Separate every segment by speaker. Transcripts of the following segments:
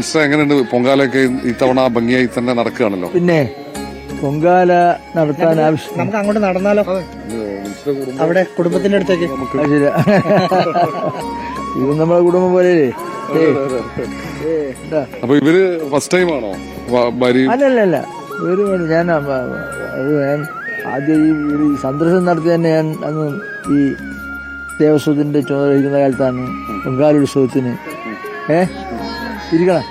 Speaker 1: Mister എങ്ങനെയുണ്ട് പൊങ്കാലൊക്കെ ഇത്തവണ ഭംഗിയായി തന്നെ നടക്കുകയാണല്ലോ?
Speaker 2: പിന്നെ പൊങ്കാല നടത്താൻ ആവശ്യം
Speaker 3: നമുക്ക് അങ്ങോട്ട് നടന്നാലോ? അവിടെ കുടുംബത്തിന്റെ അടുത്തേക്ക്.
Speaker 2: ഇത് നമ്മളെ കുടുംബം പോലെ
Speaker 1: അപ്പൊ ഇവർ ഫസ്റ്റ് ടൈം ആണോ?
Speaker 2: അല്ലല്ല ഇവർ ഞാൻ അത് ഞാൻ ആദ്യം ഈ ഒരു സന്ദർശനം നടത്തി തന്നെ ഞാൻ അന്ന് ഈ ദേവസ്വത്തിന്റെ ചുമതല ഇരിക്കുന്ന കാലത്താണ് പൊങ്കാല
Speaker 3: ഉത്സവത്തിന്. ഏഹ് ഇരിക്കാണ്.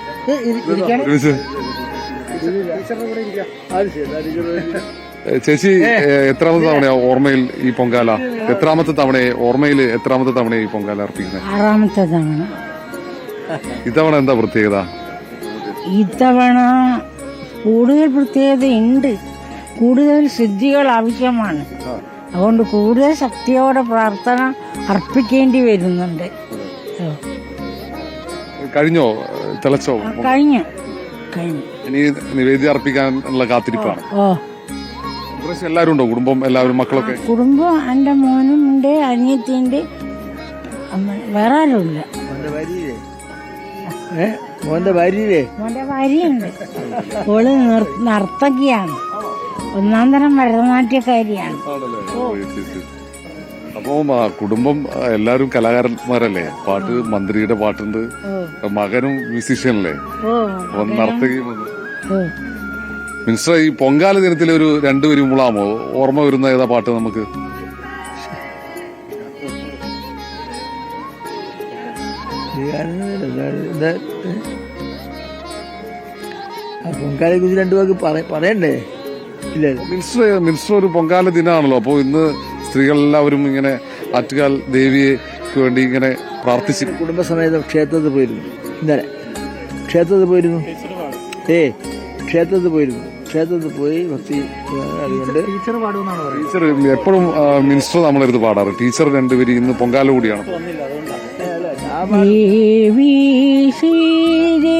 Speaker 1: ചേച്ചി എത്രാമത്തെ തവണയാ ഓർമ്മയിൽ ഈ പൊങ്കാല? എത്രാമത്തെ തവണയെ ഓർമ്മയിൽ എത്രാമത്തെ തവണയെ ഈ പൊങ്കാല അർപ്പിക്കുന്നത്?
Speaker 4: ആറാമത്തെ തവണ.
Speaker 1: ഇത്തവണ എന്താ പ്രത്യേകത?
Speaker 4: ഇത്തവണ കൂടുതൽ പ്രത്യേകത ഉണ്ട്. കൂടുതൽ സിദ്ധികൾ ആവശ്യമാണ്. അതുകൊണ്ട് കൂടുതൽ ശക്തിയോടെ പ്രാർത്ഥന അർപ്പിക്കേണ്ടി വരുന്നുണ്ട്. ഓ,
Speaker 1: കഴിഞ്ഞോ? തിളച്ചോ?
Speaker 4: കഴിഞ്ഞു. കഴിഞ്ഞു.
Speaker 1: ഇനി നിവേദ്യം അർപ്പിക്കാനുള്ള കാത്തിരിപ്പാണ്.
Speaker 4: ഓ
Speaker 1: എല്ലാവരും ഉണ്ടോ? കുടുംബം എല്ലാവരും മക്കളൊക്കെ?
Speaker 4: കുടുംബം എന്റെ മോനും ഉണ്ട് അനിയത്തിയുണ്ട്. അമ്മ വേറെ ആരുമില്ല.
Speaker 2: മോന്റെ ഭാര്യയില്ലേ? മോന്റെ
Speaker 4: ഭാര്യയുണ്ട്. ഓൾ നിർ- നർത്തകിയാണ്. ഒന്നാം തരം ഭരതനാട്യക്കാരിയാണ്.
Speaker 1: അപ്പോ കുടുംബം എല്ലാരും കലാകാരന്മാരല്ലേ? പാട്ട് മന്ത്രിയുടെ പാട്ടുണ്ട്. മകനും മ്യൂസീഷ്യനല്ലേ നർത്തകിയും മിനിസ്റ്റർ ഈ പൊങ്കാല ദിനത്തിൽ ഒരു രണ്ടുപേരും മുളാമോ? ഓർമ്മ വരുന്ന ഏതാ പാട്ട് നമുക്ക്?
Speaker 2: പൊങ്കാലെ കുറിച്ച് രണ്ടു വാക്ക് പറയണ്ടേ? ഇല്ല.
Speaker 1: മിനിസ്റ്റർ മിനിസ്റ്റർ ഒരു പൊങ്കാല ദിനാണല്ലോ. അപ്പോൾ ഇന്ന് സ്ത്രീകളെല്ലാവരും ഇങ്ങനെ ആറ്റുകാൽ ദേവിയെ വേണ്ടി ഇങ്ങനെ പ്രാർത്ഥിച്ചു
Speaker 2: കുടുംബസമേതം ക്ഷേത്രത്തിൽ പോയിരുന്നു. ഇന്നലെ. ക്ഷേത്രത്തിൽ പോയിരുന്നു? ഏ ക്ഷേത്രത്തിൽ പോയിരുന്നു. ക്ഷേത്രത്തിൽ പോയി ഭക്തി അതുകൊണ്ട്
Speaker 3: ടീച്ചർ പാടുമെന്നാണ് പറയുന്നത്?
Speaker 1: ടീച്ചർ എപ്പോഴും മിനിസ്റ്റർ നമ്മളെടുത്ത് പാടാറ്. ടീച്ചർ രണ്ടുപേരും ഇന്ന് പൊങ്കാല കൂടിയാണ്.
Speaker 4: ദേവി ശ്രീദേവി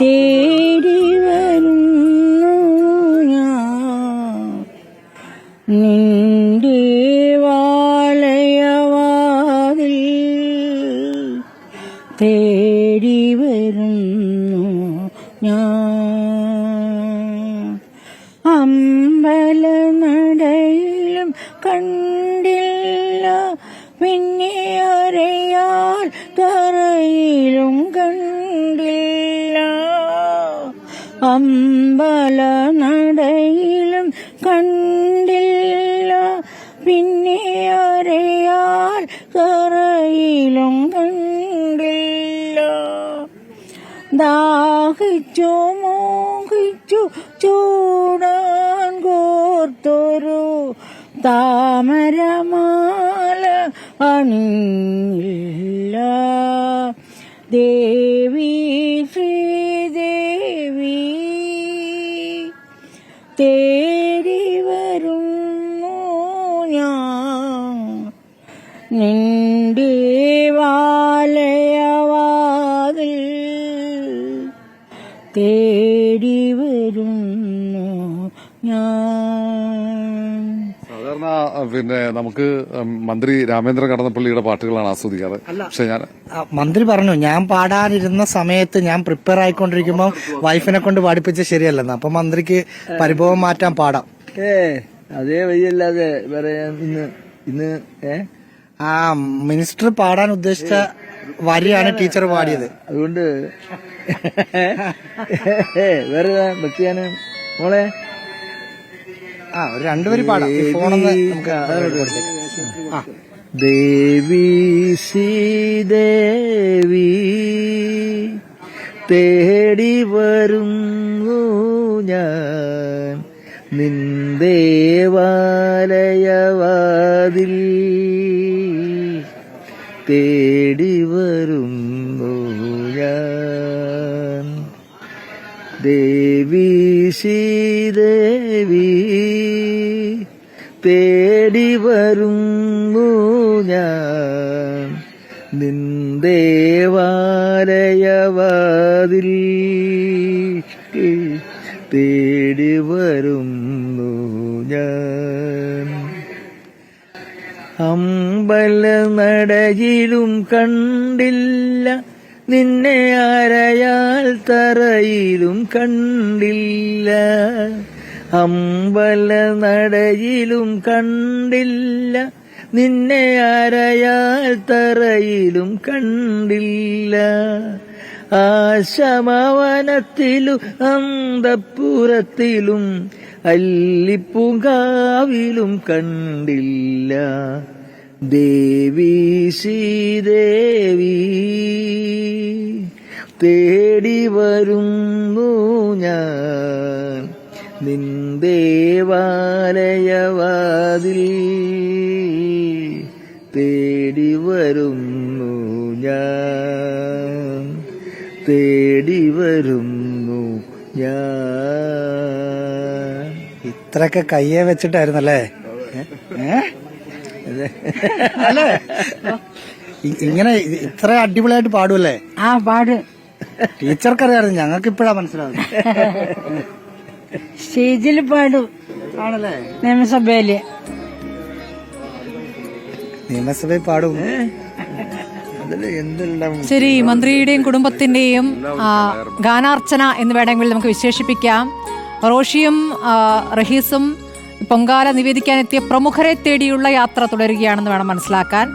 Speaker 4: തേടി തേടി വരുന്നു ഞാൻ. അമ്പല നടയിലും കണ്ടില്ല പിന്നെ അറിയാൽ തറയിലും കണ്ടില്ല. അമ്പല മോഹിച്ചു ചൂടാൻ കോർത്തൊരു താമരമാല അണിയില്ല. ദേവി ശ്രീദേവി തേരി വരുന്നു ഞാൻ. നിന്റെ വാലയവാതിൽ
Speaker 1: പിന്നെ നമുക്ക് മന്ത്രി രാമേന്ദ്ര കടന്നപ്പള്ളിയുടെ പാട്ടുകളാണ് ആസ്വദിക്കാറ്. പക്ഷെ ഞാൻ
Speaker 3: മന്ത്രി പറഞ്ഞു ഞാൻ പാടാനിരുന്ന സമയത്ത് ഞാൻ പ്രിപ്പയർ ആയിക്കൊണ്ടിരിക്കുമ്പോൾ വൈഫിനെ കൊണ്ട് പാടിപ്പിച്ച ശരിയല്ലെന്ന്. അപ്പൊ മന്ത്രിക്ക് പരിഭവം മാറ്റാൻ പാടാം.
Speaker 2: ഏ അതേ വഴിയല്ലാതെ വേറെ ഞാൻ ഇന്ന് ഇന്ന് ഏ?
Speaker 3: ആ മിനിസ്റ്റർ പാടാൻ ഉദ്ദേശിച്ച വരിയാണ് ടീച്ചർ പാടിയത്.
Speaker 2: അതുകൊണ്ട് വേറെ ഭക്തിയാണ് മോളെ
Speaker 3: ആ ഒരു രണ്ടുപേര് പാടാം. ഫോണൊന്ന് നമുക്ക്. ആ.
Speaker 2: ദേവി ശ്രീദേവി തേടി വരുന്നു ഞാൻ. നിന്ദേവാലയവാതിൽ തേടി വരുന്നു ദേവി ശ്രീദേവി തേടി വരുന്നു ഞാൻ. നിന്ദേവാലയവാതിൽ തേടി വരുന്നു ഞാൻ. അമ്പല നടയിലും കണ്ടില്ല നിന്നെ അരയാൽ തറയിലും കണ്ടില്ല. അമ്പല നടയിലും കണ്ടില്ല. നിന്നെ അരയാൽ തറയിലും കണ്ടില്ല. ആശമവനത്തിലും അന്തപ്പുറത്തിലും അല്ലിപ്പുകാവിലും കണ്ടില്ല. ദേവി ശ്രീദേവി തേടി വരുന്നു ഞാൻ നിന്ദേവാലയവാതിൽ തേടി വരുന്നു ഞാൻ തേടി വരുന്നു ഞാൻ.
Speaker 3: ഇത്രയൊക്കെ കയ്യെ വെച്ചിട്ടായിരുന്നല്ലേ? ഏ? അല്ലേ? ഇങ്ങനെ ഇത്ര അടിപൊളിയായിട്ട് പാടുമല്ലേ
Speaker 4: ആ പാട്.
Speaker 3: ടീച്ചർക്കറിയായിരുന്നു ഞങ്ങൾക്ക് ഇപ്പോഴാ മനസ്സിലാവുന്നത്.
Speaker 4: സ്റ്റേജിൽ പാടും.
Speaker 3: ആണല്ലേ?
Speaker 4: നിയമസഭയിൽ.
Speaker 3: നിയമസഭയിൽ പാടും.
Speaker 5: ശരി മന്ത്രിയുടെയും കുടുംബത്തിന്റെയും ഗാനാർച്ചന എന്ന് വേണമെങ്കിൽ നമുക്ക് വിശേഷിപ്പിക്കാം. റോഷിയും റഹീസും പൊങ്കാല നിവേദിക്കാനെത്തിയ പ്രമുഖരെ തേടിയുള്ള യാത്ര തുടരുകയാണെന്ന് വേണം മനസ്സിലാക്കാൻ.